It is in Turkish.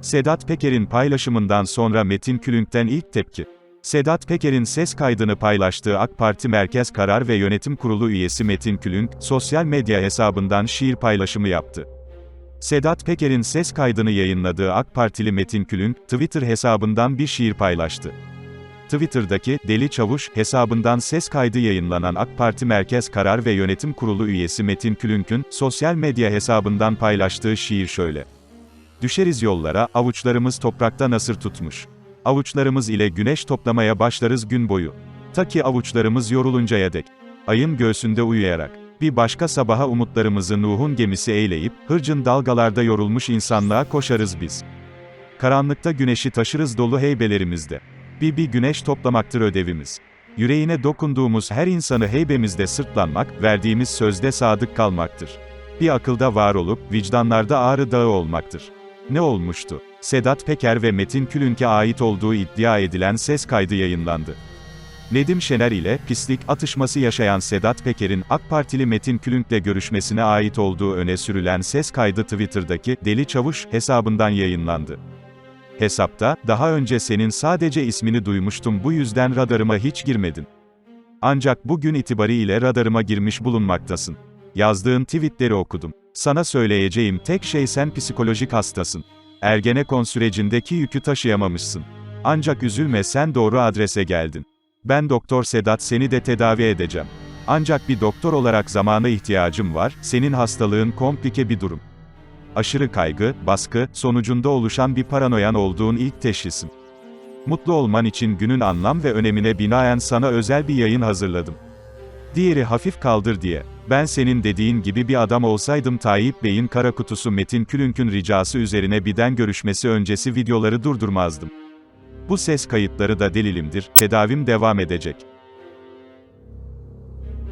Sedat Peker'in paylaşımından sonra Metin Külünk'ten ilk tepki. Sedat Peker'in ses kaydını paylaştığı AK Parti Merkez Karar ve Yönetim Kurulu üyesi Metin Külünk, sosyal medya hesabından şiir paylaşımı yaptı. Sedat Peker'in ses kaydını yayınladığı AK Partili Metin Külünk, Twitter hesabından bir şiir paylaştı. Twitter'daki Deli Çavuş hesabından ses kaydı yayınlanan AK Parti Merkez Karar ve Yönetim Kurulu üyesi Metin Külünk'ün sosyal medya hesabından paylaştığı şiir şöyle. Düşeriz yollara, avuçlarımız toprakta nasır tutmuş. Avuçlarımız ile güneş toplamaya başlarız gün boyu. Ta ki avuçlarımız yoruluncaya dek. Ayın göğsünde uyuyarak. Bir başka sabaha umutlarımızı Nuh'un gemisi eyleyip, hırcın dalgalarda yorulmuş insanlığa koşarız biz. Karanlıkta güneşi taşırız dolu heybelerimizde. Bir bir güneş toplamaktır ödevimiz. Yüreğine dokunduğumuz her insanı heybemizde sırtlanmak, verdiğimiz sözde sadık kalmaktır. Bir akılda var olup, vicdanlarda ağrı dağı olmaktır. Ne olmuştu? Sedat Peker ve Metin Külünk'e ait olduğu iddia edilen ses kaydı yayınlandı. Nedim Şener ile pislik atışması yaşayan Sedat Peker'in AK Partili Metin Külünk'le görüşmesine ait olduğu öne sürülen ses kaydı Twitter'daki Deli Çavuş hesabından yayınlandı. Hesapta, daha önce senin sadece ismini duymuştum bu yüzden radarıma hiç girmedin. Ancak bugün itibariyle radarıma girmiş bulunmaktasın. Yazdığın tweetleri okudum. Sana söyleyeceğim tek şey sen psikolojik hastasın. Ergenekon sürecindeki yükü taşıyamamışsın. Ancak üzülme sen doğru adrese geldin. Ben Doktor Sedat seni de tedavi edeceğim. Ancak bir doktor olarak zamana ihtiyacım var, senin hastalığın komplike bir durum. Aşırı kaygı, baskı, sonucunda oluşan bir paranoyan olduğun ilk teşhisim. Mutlu olman için günün anlam ve önemine binaen sana özel bir yayın hazırladım. Diğeri hafif kaldır diye. Ben senin dediğin gibi bir adam olsaydım Tayyip Bey'in kara kutusu Metin Külünk'ün ricası üzerine biden görüşmesi öncesi videoları durdurmazdım. Bu ses kayıtları da delilimdir, tedavim devam edecek.